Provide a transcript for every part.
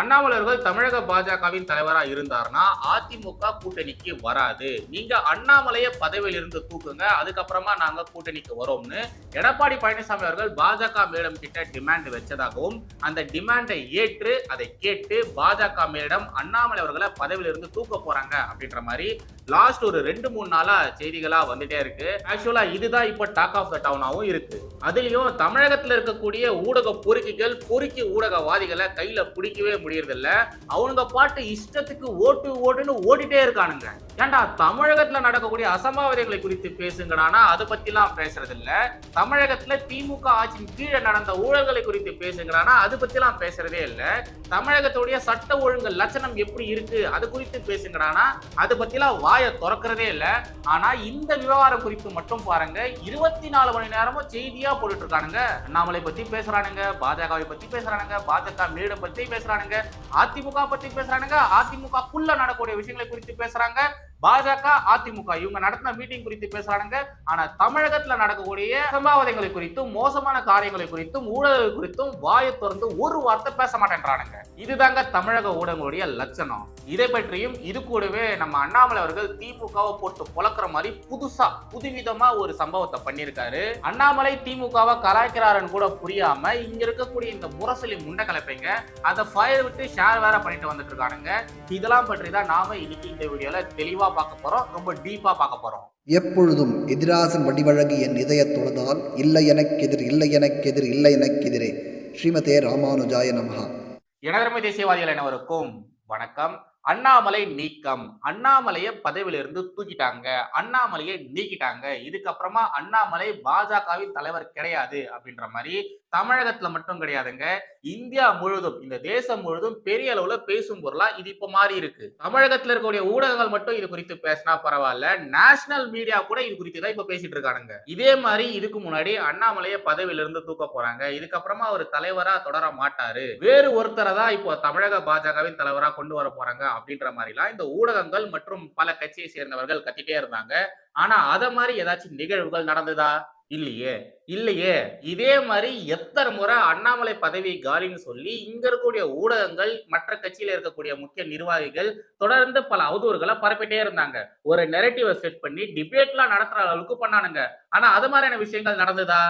அண்ணாமலர்கள் தமிழக பாஜகவின் தலைவராக இருந்தாருன்னா அதிமுக கூட்டணிக்கு வராது. நீங்க அண்ணாமலையை பதவியிலிருந்து தூக்குங்க அதுக்கப்புறமா நாங்க கூட்டணிக்கு வரோம்னு எடப்பாடி பழனிசாமி அவர்கள் பாஜக மேடம் கிட்ட டிமாண்ட் வச்சதாகவும் அந்த டிமாண்டை ஏற்று அதை கேட்டு பாஜக மேடம் அண்ணாமலை அவர்களை பதவியிலிருந்து தூக்க போறாங்க அப்படின்ற மாதிரி லாஸ்ட் ஒரு ரெண்டு மூணு நாளா செய்திகளா வந்துட்டே இருக்கு. ஆக்சுவலா இதுதான் இப்போ டாக் ஆஃப் த டவுனாவும் இருக்கு. அதுலயும் தமிழகத்துல இருக்கக்கூடிய ஊடக பொறுக்கிகள் பொறுக்கி ஊடகவாதிகளை கையில பிடிக்கவே முடியறதில்ல. அவனுங்க பாட்டு இஷ்டத்துக்கு ஓட்டு ஓட்டுன்னு ஓடிட்டே இருக்கானுங்க. ஏன்டா தமிழகத்துல நடக்கக்கூடிய அசம்பாவிதங்களை குறித்து பேசுங்கடானா அதை பத்திலாம் பேசுறது இல்ல தமிழகத்துல திமுக ஆட்சியின் கீழே நடந்த ஊழல்களை குறித்து பேசுங்கடானா அது பத்திலாம் பேசுறதே இல்ல. தமிழகத்துடைய சட்ட ஒழுங்கு லட்சணம் எப்படி இருக்கு அது குறித்து பேசுங்கடானா அது பத்திலாம் வாயை திறக்கிறதே இல்ல. ஆனா இந்த விவகாரம் குறித்து மட்டும் பாருங்க. இருபத்தி நாலு மணி நேரமும் செய்தியா போட்டுட்டு இருக்கானுங்க அண்ணாமலை பத்தி பேசுறானுங்க பாஜகவை பத்தி பேசுறானுங்க பாஜக மேடம் பத்தி பேசுறானுங்க அதிமுக பத்தி பேசுறானுங்க அதிமுகக்குள்ள நடக்கக்கூடிய விஷயங்களை குறித்து பேசுறாங்க. பாஜக அதிமுக இவங்க நடத்தின மீட்டிங் குறித்து பேசுறாங்க ஆனா தமிழகத்துல நடக்கக்கூடிய சம்பாவதைகளை குறித்தும் மோசமான காரியங்களை குறித்தும் ஊழல்கள் குறித்தும் வாயை திறந்து ஒரு வார்த்தை பேச மாட்டேன்றானுங்க. இதுதாங்க தமிழக ஊடகங்களுடைய லட்சணம். இதை பற்றியும் இது கூடவே நம்ம அண்ணாமலை அவர்கள் திமுகவை போட்டு பொளக்குற மாதிரி புதுசா புதுவிதமா ஒரு சம்பவத்தை பண்ணியிருக்காரு. அண்ணாமலை திமுகவை கலாய்க்கிறாருன்னு கூட புரியாம இங்க இருக்கக்கூடிய இந்த முரசொலி முண்டை கலப்பைங்க அதை ஃபயர் விட்டு ஷேர் வேற பண்ணிட்டு வந்துட்டு இருக்கானுங்க. இதெல்லாம் பற்றி தான் நாம இன்னைக்கு இந்த வீடியோல தெளிவா பார்க்க போறோம் ரொம்ப டீப்பா பார்க்க போறோம். எப்பொழுதும் எதிராசன் வடிவழகு என் இதயத் தொழுதால் இல்லை எனக்கெதிர் இல்லை எனக்கெதிர் இல்லை எனக்கெதிரே ஸ்ரீமதே ராமானுஜாய நமஹா. எனதர்மை தேசியவாதிகள் அனைவருக்கும் வணக்கம். அண்ணாமலை நீக்கம். அண்ணாமலையை பதவியிலிருந்து தூக்கிட்டாங்க. அண்ணாமலையை நீக்கிட்டாங்க. இதுக்கப்புறமா அண்ணாமலை பாஜகவின் தலைவர் கிடையாது அப்படின்ற மாதிரி தமிழகத்துல மட்டும் கிடையாதுங்க. இந்தியா முழுதும் இந்த தேசம் முழுதும் பெரிய அளவுல பேசும் பொருளா இது இப்ப மாறி இருக்கு. தமிழகத்துல இருக்கக்கூடிய ஊடகங்கள் மட்டும் இது குறித்து பேசினா பரவாயில்ல. நேஷனல் மீடியா கூட இது குறித்து தான் இப்ப பேசிட்டு இருக்கானுங்க. இதே மாதிரி இதுக்கு முன்னாடி அண்ணாமலையை பதவியில இருந்து தூக்க போறாங்க. இதுக்கப்புறமா அவர் தலைவரா தொடர மாட்டாரு. வேறு ஒருத்தரை தான் இப்போ தமிழக பாஜகவின் தலைவரா கொண்டு வர போறாங்க அப்படின்ற மாதிரிலாம் இந்த ஊடகங்கள் மற்றும் பல கட்சியை சேர்ந்தவர்கள் கத்திட்டே இருந்தாங்க. ஆனா அத மாதிரி ஏதாச்சும் நிகழ்வுகள் நடந்ததா? இல்லையே இல்லையே. இதே மாதிரி எத்தனை முறை அண்ணாமலை பதவி காலின்னு சொல்லி இங்க இருக்கக்கூடிய ஊடகங்கள் மற்ற கட்சியில இருக்கக்கூடிய முக்கிய நிர்வாகிகள் தொடர்ந்து பல அவதூறுகளை பரப்பிட்டே இருந்தாங்க. ஒரு நெரட்டிவை செட் பண்ணி டிபேட்லாம் நடத்துற அளவுக்கு பண்ணானுங்க. ஆனா அது மாதிரியான விஷயங்கள் நடந்ததா?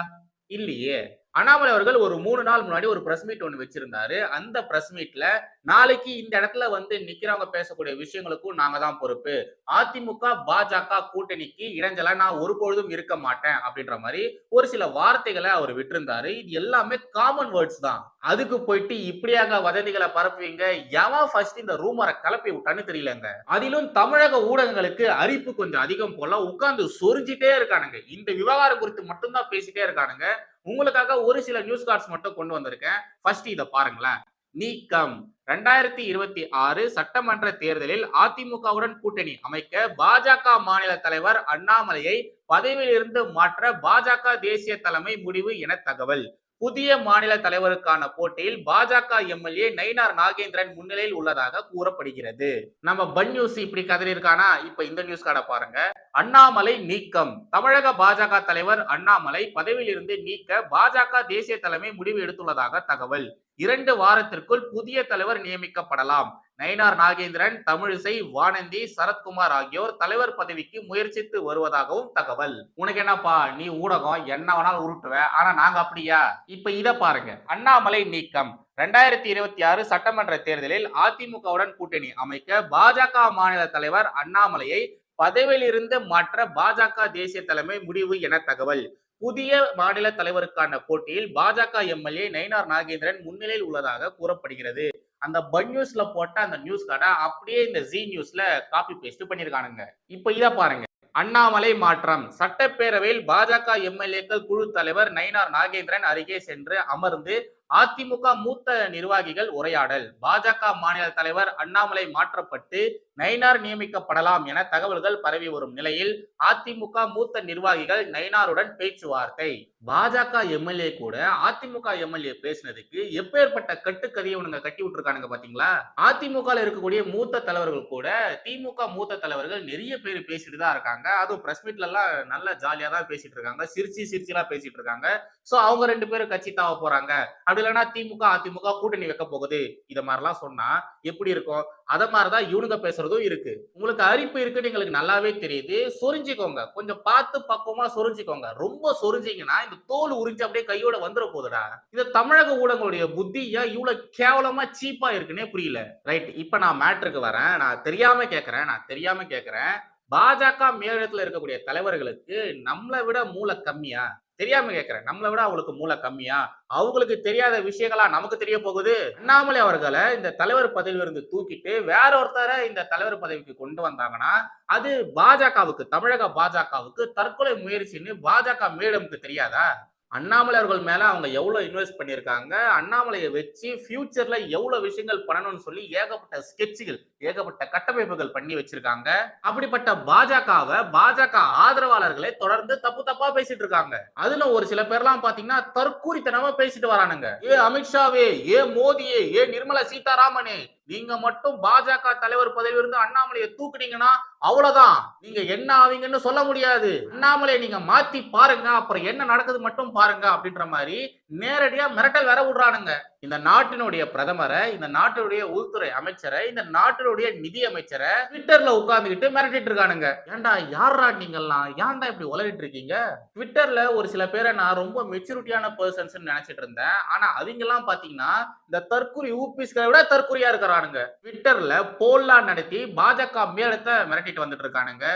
இல்லையே. அண்ணாமலை அவர்கள் ஒரு மூணு நாள் முன்னாடி ஒரு பிரஸ் மீட் ஒன்று வச்சிருந்தாரு. அந்த பிரஸ் மீட்ல நாளைக்கு இந்த இடத்துல வந்து நிக்கிறவங்க பேசக்கூடிய விஷயங்களுக்கும் நாங்க தான் பொறுப்பு. அதிமுக பாஜக கூட்டணிக்கு இடைஞ்சல நான் ஒருபொழுதும் இருக்க மாட்டேன் அப்படின்ற மாதிரி ஒரு சில வார்த்தைகளை அவர் விட்டிருந்தாரு. இது எல்லாமே காமன் வேர்ட்ஸ் தான். அதுக்கு போயிட்டு இப்படியாக வதந்திகளை பரப்புவீங்க. எவன் ஃபர்ஸ்ட் இந்த ரூமரை கிளப்பி விட்டான்னு தெரியலங்க. அதிலும் தமிழக ஊடகங்களுக்கு அரிப்பு கொஞ்சம் அதிகம் போல உட்கார்ந்து சொரிஞ்சிட்டே இருக்கானுங்க. இந்த விவகாரம் குறித்து மட்டும்தான் பேசிட்டே இருக்கானுங்க. உங்களுக்காக ஒரு சில நியூஸ் கார்ட்ஸ் மட்டும் கொண்டு வந்திருக்கேன். ஃபர்ஸ்ட் இதை பாருங்களேன். நீக்கம். ரெண்டாயிரத்தி இருபத்தி ஆறு சட்டமன்ற தேர்தலில் அதிமுகவுடன் கூட்டணி அமைக்க பாஜக மாநில தலைவர் அண்ணாமலையை பதவியிலிருந்து மாற்ற பாஜக தேசிய தலைமை முடிவு என தகவல். புதிய மாநில தலைவருக்கான போட்டியில் பாஜக எம்எல்ஏ நயினார் நாகேந்திரன் முன்னிலையில் உள்ளதாக கூறப்படுகிறது. நம்ம பன் நியூஸ் இப்படி கதறி இருக்கானா இப்ப இந்த நியூஸ் கார்டை பாருங்க. அண்ணாமலை நீக்கம். தமிழக பாஜக தலைவர் அண்ணாமலை பதவியிலிருந்து நீக்க பாஜக தேசிய தலைமை முடிவு எடுத்துள்ளதாக தகவல். இரண்டு வாரத்திற்குள் புதிய தலைவர் நியமிக்கப்படலாம். நயினார் நாகேந்திரன் தமிழிசை வானந்தி சரத்குமார் ஆகியோர் தலைவர் பதவிக்கு முயற்சித்து வருவதாகவும் தகவல். உனக்கு என்னப்பா நீ ஊடகம் என்ன வேணாலும் உருட்டுவ ஆனா நாங்க அப்படியா? இப்ப இத பாருங்க. அண்ணாமலை நீக்கம். ரெண்டாயிரத்தி இருபத்தி ஆறு சட்டமன்ற தேர்தலில் அதிமுகவுடன் கூட்டணி அமைக்க பாஜக மாநில தலைவர் அண்ணாமலையை பதவியிலிருந்து மாற்ற பாஜக தேசிய தலைமை முடிவு என தகவல். புதிய மாநில தலைவருக்கான போட்டியில் பாஜக எம்எல்ஏ நயினார் நாகேந்திரன் முன்னிலையில் உள்ளதாக கூறப்படுகிறது. அந்த பன் நியூஸ்ல போட்ட அந்த நியூஸ் கார்டை அப்படியே இந்த ஜி நியூஸ்ல காப்பி பேஸ்ட் பண்ணிருக்கானுங்க. இப்ப இத பாருங்க. அண்ணாமலை மாற்றம். சட்டப்பேரவையில் பாஜக எம்எல்ஏக்கள் குழு தலைவர் நயினார் நாகேந்திரன் அருகே சென்று அமர்ந்து அதிமுக மூத்த நிர்வாகிகள் உரையாடல். பாஜக மாநில தலைவர் அண்ணாமலை மாற்றப்பட்டு நயினார் நியமிக்கப்படலாம் என தகவல்கள் பரவி வரும் நிலையில் அதிமுக மூத்த நிர்வாகிகள் நயினாருடன் பேச்சுவார்த்தை. பாஜக எம்எல்ஏ கூட அதிமுக எம்எல்ஏ பேசினதுக்கு எப்பேற்பட்ட கட்டுக்கதையை இவனுங்க கட்டி விட்டுருக்கானுங்க பாத்தீங்களா? அதிமுக இருக்கக்கூடிய மூத்த தலைவர்கள் கூட திமுக மூத்த தலைவர்கள் நிறைய பேர் பேசிட்டு தான் இருக்காங்க. அதுவும் பிரஸ் மீட்ல எல்லாம் நல்ல ஜாலியா தான் பேசிட்டு இருக்காங்க. சிரிச்சு சிரிச்சுலாம் பேசிட்டு இருக்காங்க. சோ அவங்க ரெண்டு பேரும் கட்சி தாவ போறாங்க. அப்படி இல்லைன்னா திமுக அதிமுக கூட்டணி வைக்க போகுது. இத மாதிரிலாம் சொன்னா எப்படி இருக்கும்? அத மாதிரிதான் இவனுங்க பேசுறதும் இருக்கு. உங்களுக்கு அரிப்பு இருக்குன்னு எங்களுக்கு நல்லாவே தெரியுது. சொரிஞ்சிக்கோங்க. கொஞ்சம் பார்த்து பக்குவமா சொரிஞ்சிக்கோங்க. ரொம்ப சொரிஞ்சிங்கன்னா இந்த தோல் உறிஞ்சு அப்படியே கையோட வந்துட போகுதுடா இந்த தமிழக ஊடகங்களுடைய புத்தியா இவ்வளவு கேவலமா சீப்பா இருக்குன்னே புரியல. ரைட் இப்ப நான் மேட்ருக்கு வரேன். நான் தெரியாம கேக்குறேன். நான் தெரியாம கேக்குறேன். பாஜக மேலிடத்துல இருக்கக்கூடிய தலைவர்களுக்கு நம்மளை விட மூளை கம்மியா? தெரியாம கேட்கிறேன் நம்மளை விட அவங்களுக்கு மூளை கம்மியா? அவங்களுக்கு தெரியாத விஷயங்களா நமக்கு தெரிய போகுது? அண்ணாமலை அவர்களை இந்த தலைவர் பதவியிலிருந்து தூக்கிட்டு வேற ஒருத்தரை இந்த தலைவர் பதவிக்கு கொண்டு வந்தாங்கன்னா அது பாஜகவுக்கு தமிழக பாஜகவுக்கு தற்கொலை முயற்சின்னு பாஜக மேடமுக்கு தெரியாதா? அண்ணாமலை அவர்கள் மேல அவங்க எவ்வளவு இன்வெஸ்ட் பண்ணியிருக்காங்க? அண்ணாமலையை வச்சு ஃபியூச்சர்ல எவ்வளவு விஷயங்கள் பண்ணணும்னு சொல்லி ஏகப்பட்ட ஸ்கெட்சுகள் ஏகப்பட்ட கட்டமைப்புகள் பண்ணி வச்சிருக்காங்க. அப்படிப்பட்ட பாஜகவை பாஜக ஆதரவாளர்களை தொடர்ந்து தப்பு தப்பா பேசிட்டு இருக்காங்க. அதுல ஒரு சில பேர்லாம் பாத்தீங்கன்னா தற்கூரித்தனமா பேசிட்டு வரானுங்க. ஏ அமித்ஷாவே ஏ மோடியே ஏ நிர்மலா சீதாராமனே நீங்க மட்டும் பாஜக தலைவர் பதவியிலிருந்து அண்ணாமலையை தூக்குனீங்கன்னா அவ்வளவுதான். நீங்க என்ன ஆவீங்கன்னு சொல்ல முடியாது. அண்ணாமலையை நீங்க மாத்தி பாருங்க அப்புறம் என்ன நடக்குது மட்டும் பாருங்க அப்படின்ற மாதிரி நேரடியா மிரட்டல் வேற விடுறானுங்க. இந்த நாட்டினுடைய பிரதமரை இந்த நாட்டினுடைய உள்துறை அமைச்சரை இந்த நாட்டினுடைய நிதி அமைச்சரை ட்விட்டர்ல உட்கார்ந்துகிட்டு மிரட்டிட்டு இருக்கானுங்க. ஏன்டா யாரா நீங்கெல்லாம் ஏன்டா இப்படி உலகிட்டு இருக்கீங்க? ட்விட்டர்ல ஒரு சில பேரை நான் ரொம்ப மெச்சூரிட்டியான பர்சன்ஸ் நினைச்சிட்டு இருந்தேன். ஆனா அவங்க எல்லாம் பாத்தீங்கன்னா இந்த தற்குறி ஊபிஸ்களை விட தற்குறியா இருக்கிறானுங்க ட்விட்டர்ல போல்லாம் நடத்தி பாஜக மேலத்தை மிரட்டிட்டு வந்துட்டு இருக்கானுங்க.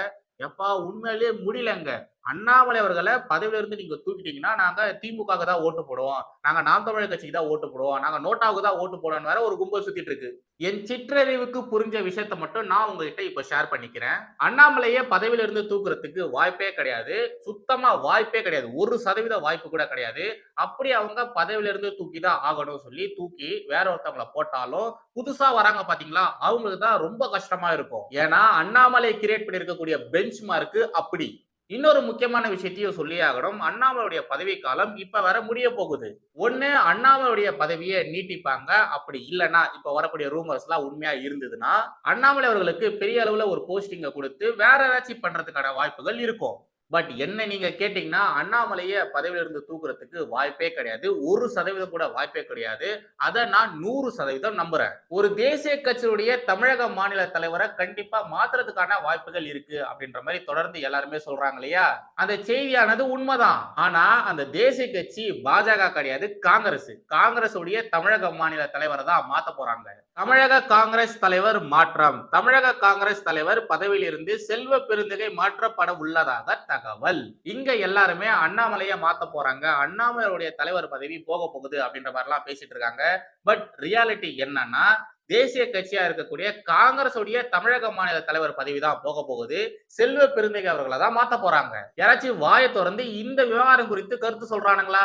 எப்பா உண்மையிலேயே முடியலங்க. அண்ணாமலை அவர்களை பதவியிலிருந்து நீங்க தூக்கிட்டீங்கன்னா நாங்க திமுக தான் ஓட்டு போடுவோம். நாங்க நாம் தமிழர் கட்சிக்கு தான் ஓட்டு போடுவோம். நாங்க நோட்டாவுக்கு தான் ஓட்டு போடுவோம் வேற ஒரு கும்பல் சுத்திட்டு இருக்கு. என் சிற்றறிவுக்கு புரிஞ்ச விஷயத்த மட்டும் நான் உங்ககிட்ட இப்ப ஷேர் பண்ணிக்கிறேன். அண்ணாமலையே பதவியிலிருந்து தூக்குறதுக்கு வாய்ப்பே கிடையாது. சுத்தமா வாய்ப்பே கிடையாது. ஒரு சதவீத வாய்ப்பு கூட கிடையாது. அப்படி அவங்க பதவியிலிருந்து தூக்கி தான் ஆகணும் சொல்லி தூக்கி வேற ஒருத்தவங்கள போட்டாலும் புதுசா வராங்க பாத்தீங்களா? அவங்களுக்கு தான் ரொம்ப கஷ்டமா இருக்கும். ஏன்னா அண்ணாமலை கிரியேட் பண்ணிருக்கக்கூடிய பெஞ்ச் மார்க் அப்படி. இன்னொரு முக்கியமான விஷயத்தையும் சொல்லி ஆகணும். அண்ணாமலையுடைய பதவி காலம் இப்ப வர முடிய போகுது. ஒண்ணு அண்ணாமலையுடைய பதவியை நீட்டிப்பாங்க. அப்படி இல்லைன்னா இப்ப வரக்கூடிய ரூமர்ஸ் எல்லாம் உண்மையா இருந்ததுன்னா அண்ணாமலை அவர்களுக்கு பெரிய அளவுல ஒரு போஸ்டிங்கை கொடுத்து வேற ஏதாச்சும் பண்றதுக்கான வாய்ப்புகள் இருக்கும். பட் என்ன நீங்க கேட்டீங்கன்னா அண்ணாமலையை பதவியிலிருந்து தூக்குறதுக்கு வாய்ப்பே கிடையாது. ஒரு சதவீதம் கூட வாய்ப்பே கிடையாது. அதை நான் நூறு சதவீதம் நம்புறேன். ஒரு தேசிய கட்சியுடைய தமிழக மாநில தலைவரை கண்டிப்பா மாத்துறதுக்கான வாய்ப்புகள் இருக்கு அப்படின்ற மாதிரி தொடர்ந்து எல்லாருமே சொல்றாங்க இல்லையா? அந்த செய்தியானது உண்மைதான். ஆனா அந்த தேசிய கட்சி பாஜக கிடையாது காங்கிரஸ். காங்கிரஸ் உடைய தமிழக மாநில தலைவரை தான் மாத்த போறாங்க. தமிழக காங்கிரஸ் தலைவர் மாற்றம். தமிழக காங்கிரஸ் தலைவர் பதவியிலிருந்து செல்வ பெருந்தகை மாற்றப்பட உள்ளதாக தகவல். இங்க எல்லாருமே அண்ணாமலைய மாத்த போறாங்க. அண்ணாமலையுடைய தலைவர் பதவி போக போகுது அப்படின்ற மாதிரிலாம் பேசிட்டு இருக்காங்க. பட் ரியாலிட்டி என்னன்னா தேசிய கட்சியா இருக்கக்கூடிய காங்கிரசுடைய தமிழக மாநில தலைவர் பதவி தான் போக போகுது. செல்வ பெருந்தகை அவர்களை தான் மாத்த போறாங்க. யாராச்சும் வாயை திறந்து இந்த விவகாரம் குறித்து கருத்து சொல்றானுங்களா?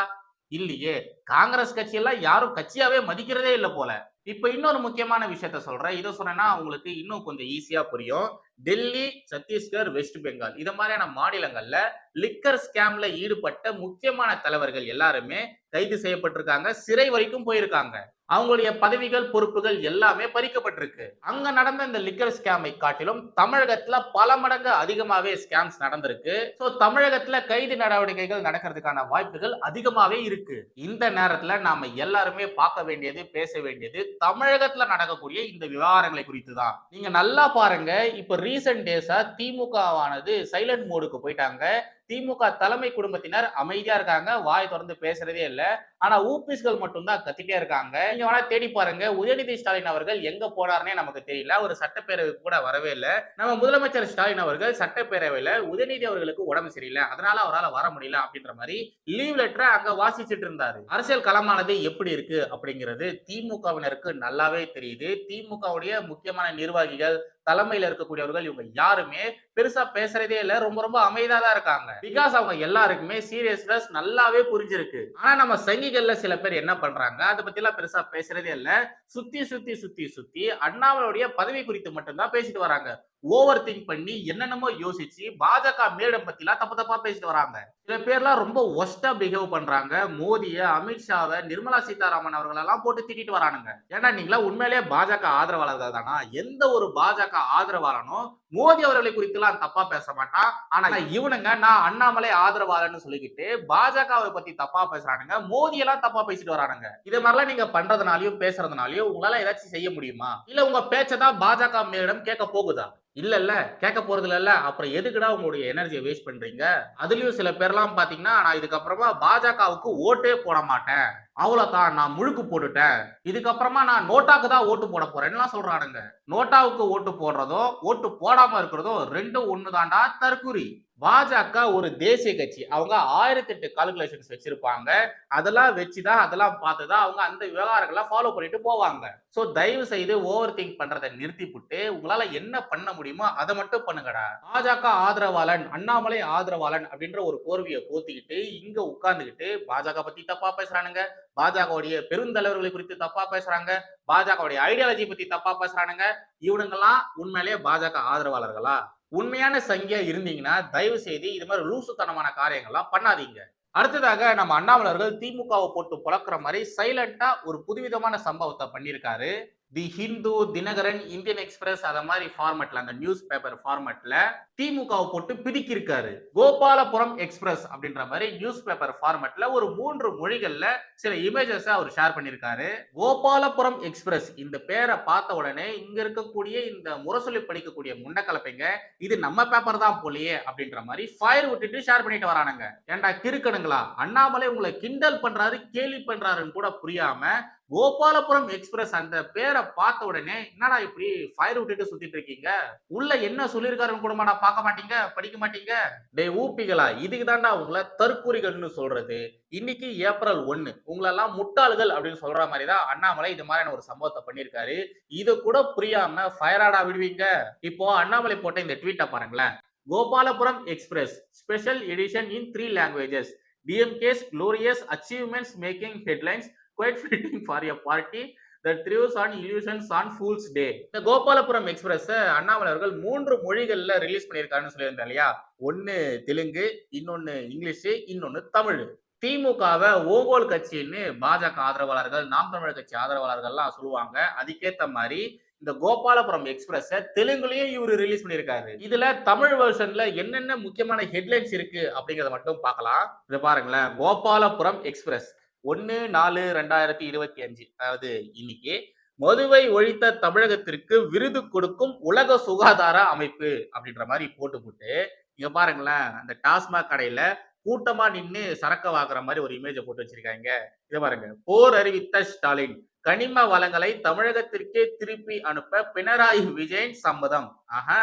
இல்லையே. காங்கிரஸ் கட்சியெல்லாம் யாரும் கட்சியாவே மதிக்கிறதே இல்லை போல. இப்போ இன்னொரு முக்கியமான விஷயத்த சொல்கிறேன் இதை சொன்னேன்னா உங்களுக்கு இன்னும் கொஞ்சம் ஈஸியாக புரியும். டெல்லி சத்தீஸ்கர் வெஸ்ட் பெங்கால். இது மாதிரியான மாநிலங்கள்ல லிக்கர் ஸ்கேம்ல ஈடுபட்ட முக்கியமான தலைவர்கள் எல்லாருமே கைது செய்யப்பட்டிருக்காங்க. சிறை வரைக்கும் போயிருக்காங்க. அவங்களுடைய பதவிகள் பொறுப்புகள் எல்லாமே பறிக்கப்பட்டிருக்கு. அங்க நடந்த இந்த லிக்கர் ஸ்கேமை காட்டிலும் தமிழகத்துல பல மடங்கு அதிகமாவே ஸ்கேம்ஸ் நடந்திருக்கு. சோ தமிழகத்துல கைது நடவடிக்கைகள் நடக்கிறதுக்கான வாய்ப்புகள் அதிகமாவே இருக்கு. இந்த நேரத்துல நாம எல்லாருமே பார்க்க வேண்டியது பேச வேண்டியது தமிழகத்துல நடக்கக்கூடிய இந்த விவகாரங்களை குறித்து தான் நீங்க நல்லா பாருங்க. இப்ப ரீசன்ட் டேஸா திமுகவானது சைலண்ட் மோடுக்கு போயிட்டாங்க. திமுக தலைமை குடும்பத்தினர் அமைதியா இருக்காங்க. வாய் திறந்து பேசுறதே இல்லை. ஆனா ஊபிஸ்கள் மட்டும்தான் கத்திட்டே இருக்காங்க. நீங்க வேணா தேடி பாருங்க. உதயநிதி ஸ்டாலின் அவர்கள் எங்க போனார்னே நமக்கு தெரியல. ஒரு சட்டப்பேரவை கூட வரவே இல்லை. நம்ம முதலமைச்சர் ஸ்டாலின் அவர்கள் சட்டப்பேரவையில உதயநிதி அவர்களுக்கு உடம்பு சரியில்லை. அதனால அவரால் வர முடியல அப்படின்ற மாதிரி லீவ் லெட்டரை அங்க வாசிச்சுட்டு இருந்தாரு. அரசியல் களமானது எப்படி இருக்கு அப்படிங்கிறது திமுகவினருக்கு நல்லாவே தெரியுது. திமுகவுடைய முக்கியமான நிர்வாகிகள் தலைமையில இருக்கக்கூடியவர்கள் இவங்க யாருமே பெருசா பேசுறதே இல்லை. ரொம்ப ரொம்ப அமைதியா தான் இருக்காங்க. பிகாஸ் அவங்க எல்லாருக்குமே சீரியஸ்னஸ் நல்லாவே புரிஞ்சிருக்கு. ஆனா நம்ம சங்கிகள்ல சில பேர் என்ன பண்றாங்க? அதை பத்தி எல்லாம் பெருசா பேசுறதே இல்ல. சுத்தி சுத்தி சுத்தி சுத்தி அண்ணாமலையுடைய பதவி குறித்து மட்டும்தான் பேசிட்டு வராங்க. ஓவர் திங்க் பண்ணி என்னென்னமோ யோசிச்சு பாஜக மேடம் பத்தி எல்லாம் தப்பு தப்பா பேசிட்டு வராங்க. சில பேர்லாம் ரொம்ப ஒஸ்டா பிஹேவ் பண்றாங்க. மோடிய அமித்ஷாவை நிர்மலா சீதாராமன் அவர்கள் எல்லாம் போட்டு திட்டிட்டு வரானுங்க. ஏன்னா நீங்களா உண்மையிலேயே பாஜக ஆதரவாளர்கள் தானா? எந்த ஒரு பாஜக ஆதரவாளனும் மோடி அவர்களை குறித்து எல்லாம் தப்பா பேச மாட்டான். ஆனா இவனுங்க நான் அண்ணாமலை ஆதரவாளன்னு சொல்லிக்கிட்டு பாஜகவை பத்தி தப்பா பேசுறானுங்க. மோடி எல்லாம் தப்பா பேசிட்டு வரானுங்க. இதே மாதிரிலாம் நீங்க பண்றதுனாலயும் பேசுறதுனாலயும் உங்களால ஏதாச்சும் செய்ய முடியுமா? இல்ல உங்க பேச்சதான் பாஜக மேலிடம் கேட்க போகுதா? இல்லைல்ல இல்ல கேட்க போறது இல்லைல்ல அப்புறம் எதுக்குடா உங்களுடைய எனர்ஜியை வேஸ்ட் பண்றீங்க? அதுலயும் சில பேர்லாம் பாத்தீங்கன்னா நான் இதுக்கப்புறமா பாஜகவுக்கு ஓட்டே போட மாட்டேன். அவ்வளோதான் நான் முழுக்கு போட்டுட்டேன். இதுக்கப்புறமா நான் நோட்டாக்கு தான் ஓட்டு போட போறேன்னுலாம் சொல்றானுங்க? நோட்டாவுக்கு ஓட்டு போடுறதோ ஓட்டு போடாம இருக்கிறதோ ரெண்டும் ஒண்ணுதான்டா தற்குறி பாஜக ஒரு தேசிய கட்சி. அவங்க ஆயிரத்தி எட்டு கால்குலேஷன்ஸ் வச்சிருப்பாங்க. அதெல்லாம் வச்சுதான் அதெல்லாம் பார்த்துதான் அவங்க அந்த விவகாரங்களை ஃபாலோ பண்ணிட்டு போவாங்க. சோ தயவு செய்து ஓவர் திங்க் பண்றதை நிறுத்திவிட்டு உங்களால என்ன பண்ண முடியுமோ அதை மட்டும் பண்ணுங்கடா. பாஜக ஆதரவாளன் அண்ணாமலை ஆதரவாளன் அப்படின்ற ஒரு கோர்வையை போத்திக்கிட்டு இங்க உட்கார்ந்துக்கிட்டு பாஜக பத்தி தப்பா பேசுறானுங்க. பாஜகவுடைய பெருந்தலைவர்களை குறித்து தப்பா பேசுறாங்க. பாஜகவுடைய ஐடியாலஜி பத்தி தப்பா பேசுறானுங்க. இவனுங்கெல்லாம் உண்மையிலேயே பாஜக ஆதரவாளர்களா? உண்மையான சங்கியா இருந்தீங்கன்னா தயவு செய்து இது மாதிரி லூசுத்தனமான காரியங்கள்லாம் பண்ணாதீங்க. அடுத்ததாக நம்ம அண்ணாமலர்கள் திமுகவை போட்டு புழக்கிற மாதிரி சைலண்டா ஒரு புதுவிதமான சம்பவத்தை பண்ணியிருக்காரு. The Hindu Dinakaran Indian Express அதை மாதிரி ஃபார்மெட்ல அந்த நியூஸ் பேப்பர் ஃபார்மெட்ல திமுகவை போட்டு பிரிக்கிருக்காரு கோபாலபுரம் எக்ஸ்பிரஸ் அப்படின்ற மாதிரி நியூஸ் பேப்பர் ஃபார்மேட்ல ஒரு மூன்று மொழிகள்ல சில இமேஜஸ் அவர் ஷேர் பண்ணியிருக்காரு. கோபாலபுரம் எக்ஸ்பிரஸ் இந்த பேரை பார்த்த உடனே இங்க இருக்கக்கூடிய இந்த முரசொலி படிக்கக்கூடிய முண்டக்கலப்பைங்க இது நம்ம பேப்பர் தான் போலியே அப்படின்ற மாதிரி ஃபயர் விட்டுட்டு ஷேர் பண்ணிட்டு வரானுங்க. ஏன்டா கிறுக்கணுங்களா? அண்ணாமலை உங்களை கிண்டல் பண்றாரு கேலி பண்றாருன்னு கூட புரியாம கோபாலபுரம் எக்ஸ்பிரஸ் அந்த பேரை பார்த்த உடனே என்னடா இப்படி ஃபயர் விட்டுட்டு சுத்திட்டு இருக்கீங்க? உள்ள என்ன சொல்லியிருக்காருன்னு கூட பார்க்க மாட்டீங்க? படிக்க மாட்டீங்க? டே ஊப்பிகளா இதுக்கு தான்டா உங்களை தற்கூறிகள்னு சொல்றது. இன்னைக்கு ஏப்ரல் ஒன்னு. உங்களெல்லாம் முட்டாள்கள் அப்படின்னு சொல்ற மாதிரி தான் அண்ணாமலை இது மாதிரியான ஒரு சம்பவத்தை பண்ணியிருக்காரு. இதை கூட புரியாம ஃபயராடா விடுவீங்க. இப்போ அண்ணாமலை போட்ட இந்த ட்வீட்டை பாருங்களேன். Gopalapuram express special edition in three languages DMK's glorious achievements making headlines quite fitting for a party that thrives on illusions on fools day இந்த கோபாலபுரம் எக்ஸ்பிரஸ் அண்ணாமலை அவர்கள் மூன்று மொழிகளில் ரிலீஸ் பண்ணியிருக்காருன்னு சொல்லியிருந்தேன் இல்லையா? ஒன்று தெலுங்கு இன்னொன்று இங்கிலீஷ் இன்னொன்று தமிழ். திமுகவை ஓகோல் கட்சின்னு பாஜக ஆதரவாளர்கள் நாம் தமிழர் கட்சி ஆதரவாளர்கள்லாம் சொல்லுவாங்க. அதுக்கேற்ற மாதிரி இந்த கோபாலபுரம் எக்ஸ்பிரஸ் தெலுங்குலயும் இவர் ரிலீஸ் பண்ணியிருக்காரு. இதுல தமிழ் வெர்ஷன்ல என்னென்ன முக்கியமான ஹெட்லைன்ஸ் இருக்கு அப்படிங்கறத மட்டும் பார்க்கலாம். இது பாருங்களேன். கோபாலபுரம் எக்ஸ்பிரஸ் ஒன்று நாலு ரெண்டாயிரத்தி இருபத்தி அஞ்சு. அதாவது இன்னைக்கு மதுவை ஒழித்த தமிழகத்திற்கு விருது கொடுக்கும் உலக சுகாதார அமைப்பு அப்படின்ற மாதிரி போட்டு போட்டு இங்க பாருங்களேன் அந்த டாஸ்மாக் கடையில கூட்டமா நின்று சரக்க வாங்குற மாதிரி ஒரு இமேஜை போட்டு வச்சிருக்காங்க. இதை பாருங்க போர் அறிவித்த ஸ்டாலின் கனிம வளங்களை தமிழகத்திற்கே திருப்பி அனுப்ப பினராயி விஜயன் சம்மதம். ஆஹா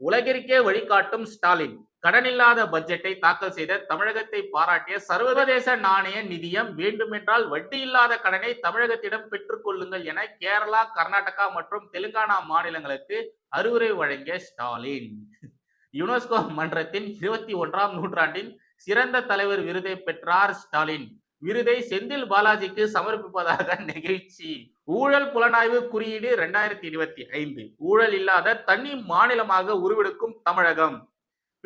உலகிற்கே வழிகாட்டும் ஸ்டாலின் கடனில்லாத பட்ஜெட்டை தாக்கல் செய்த தமிழகத்தை பாராட்டிய சர்வதேச நாணய நிதியம் வேண்டுமென்றால் வட்டி இல்லாத கடனை தமிழகத்திடம் பெற்றுக்கொள்ளுங்கள் என கேரளா கர்நாடகா மற்றும் தெலுங்கானா மாநிலங்களுக்கு அறிவுரை வழங்கிய ஸ்டாலின். யுனெஸ்கோ மன்றத்தின் இருபத்தி ஒன்றாம் நூற்றாண்டின் சிறந்த தலைவர் விருதை பெற்றார் ஸ்டாலின். விருதை செந்தில் பாலாஜிக்கு சமர்ப்பிப்பதாக நிகழ்ச்சி. ஊழல் புலனாய்வு குறியீடு இரண்டாயிரத்தி இருபத்தி ஐந்து. ஊழல் இல்லாத தனி மாநிலமாக உருவெடுக்கும் தமிழகம்.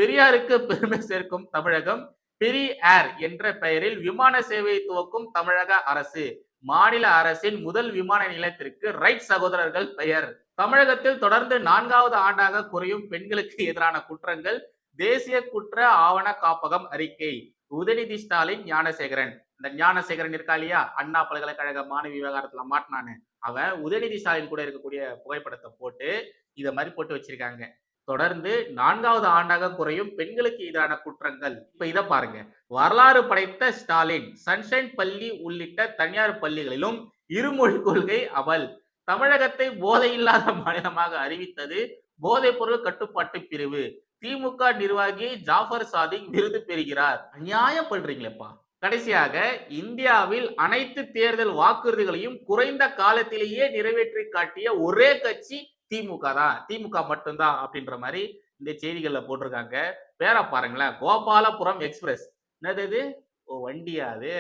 பெரியாருக்கு பெருமை சேர்க்கும் தமிழகம் பெரி ஏர் என்ற பெயரில் விமான சேவையை துவக்கும் தமிழக அரசு. மாநில அரசின் முதல் விமான நிலையத்திற்கு ரைட் சகோதரர்கள் பெயர். தமிழகத்தில் தொடர்ந்து நான்காவது ஆண்டாக குறையும் பெண்களுக்கு எதிரான குற்றங்கள் தேசிய குற்ற ஆவண காப்பகம் அறிக்கை. உதயநிதி ஸ்டாலின் ஞானசேகரன். இந்த ஞானசேகரன் இருக்கா இல்லையா? அண்ணா பல்கலைக்கழக மாணவி விவகாரத்துல மாட்டினானு. அவன் உதயநிதி ஸ்டாலின் கூட இருக்கக்கூடிய புகைப்படத்தை போட்டு இத மாதிரி போட்டு வச்சிருக்காங்க. தொடர்ந்து நான்காவது ஆண்டாக குறையும் பெண்களுக்கு எதிரான குற்றங்கள். இப்ப இதை பாருங்க. வரலாறு படைத்த ஸ்டாலின் சன்ஷைன் பள்ளி உள்ளிட்ட தனியார் பள்ளிகளிலும் இருமொழி கொள்கை அமல் தமிழகத்தை போதை இல்லாத மாநிலமாக அறிவித்தது போதைப் பொருள் கட்டுப்பாட்டு பிரிவு. திமுக நிர்வாகி ஜாஃபர் சாதிக் விருது பெறுகிறார். அநியாயம் பண்றீங்களேப்பா. கடைசியாக இந்தியாவில் அனைத்து தேர்தல் வாக்குறுதிகளையும் குறைந்த காலத்திலேயே நிறைவேற்றி காட்டிய ஒரே கட்சி திமுக தான். திமுக மட்டும்தான் அப்படின்ற மாதிரி இந்த செய்திகளில் போட்டிருக்காங்க. பேரை பாருங்களேன். கோபாலபுரம் எக்ஸ்பிரஸ். என்னது இது? ஓ வண்டியா அது?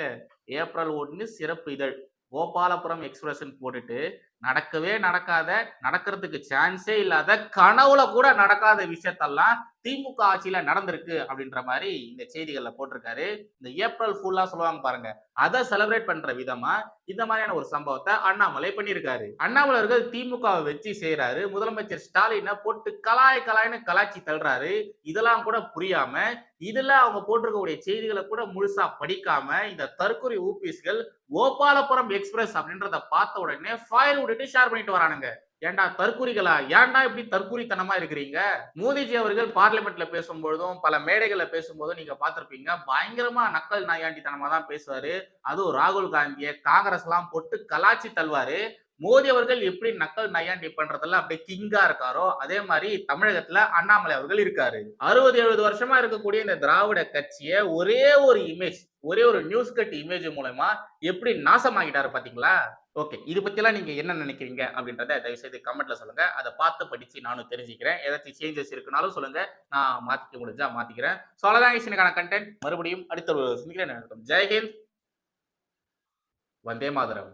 ஏப்ரல் ஒன்று சிறப்பு இதழ். கோபாலபுரம் எக்ஸ்பிரஸ்ன்னு போட்டுட்டு நடக்கவே நடக்காத நடக்கிறதுக்கு சான்ஸே இல்லாத கனவுல கூட நடக்காத விஷயத்தெல்லாம் திமுக ஆட்சியில நடந்திருக்கு அப்படின்ற மாதிரி இந்த செய்திகள்ல போட்டிருக்காரு. இந்த ஏப்ரல் ஃபுல்லா சொல்லுவாங்க பாருங்க. அதை செலிப்ரேட் பண்ற விதமா இந்த மாதிரியான ஒரு சம்பவத்தை அண்ணாமலை பண்ணியிருக்காரு. அண்ணாமலர்கள் திமுகவை வச்சு செய்யறாரு முதலமைச்சர் ஸ்டாலினை போட்டு கலாய் கலாய்னு கலாச்சி தள்ளுறாரு. இதெல்லாம் கூட புரியாம இதுல அவங்க போட்டிருக்கக்கூடிய செய்திகளை கூட முழுசா படிக்காம இந்த தற்கொலை ஊபிஸ்கள் கோபாலபுரம் எக்ஸ்பிரஸ் அப்படின்றத பார்த்த உடனே ஃபயர் விட்டுட்டு ஷேர் பண்ணிட்டு வரானுங்க. ஏன்டா தற்கூரிகளா ஏன்டா இப்படி தற்கூரித்தனமா இருக்கிறீங்க? மோதிஜி அவர்கள் பார்லிமெண்ட்ல பேசும்பொழுதும் பல மேடைகள்ல பேசும்போதும் நீங்க பாத்திருப்பீங்க பயங்கரமா நக்கல் நாயாண்டித்தனமா தான் பேசுவாரு. அதுவும் ராகுல் காந்திய காங்கிரஸ் எல்லாம் போட்டு கலாச்சி தள்ளுவாரு. மோடி அவர்கள் எப்படி நக்கல் நையாண்டி பண்றதெல்லாம் அப்படியே கிங்கா இருக்காரோ அதே மாதிரி தமிழகத்துல அண்ணாமலை அவர்கள் இருக்காரு. அறுபது எழுபது வருஷமா இருக்கக்கூடிய இந்த திராவிட கட்சியை ஒரே ஒரு இமேஜ் ஒரே ஒரு நியூஸ் கட் இமேஜ் மூலமா எப்படி நாசமாகிட்டாரு பாத்தீங்களா? ஓகே இது பத்திலாம் நீங்க என்ன நினைக்கிறீங்க அப்படின்றத தயவுசெய்து கமெண்ட்ல சொல்லுங்க. அதை பார்த்து படிச்சு நானும் தெரிஞ்சுக்கிறேன். ஏதாச்சும் சேஞ்சஸ் இருக்குனாலும் சொல்லுங்க. நான் மாத்திக்க முடிஞ்சா மாத்திக்கிறேன். ஸோ அவ்வளோதான் கண்டென்ட் மறுபடியும் அடுத்த ஒரு சிந்திக்கிறேன். ஜெய்ஹிந்த் வந்தே மாதரம்.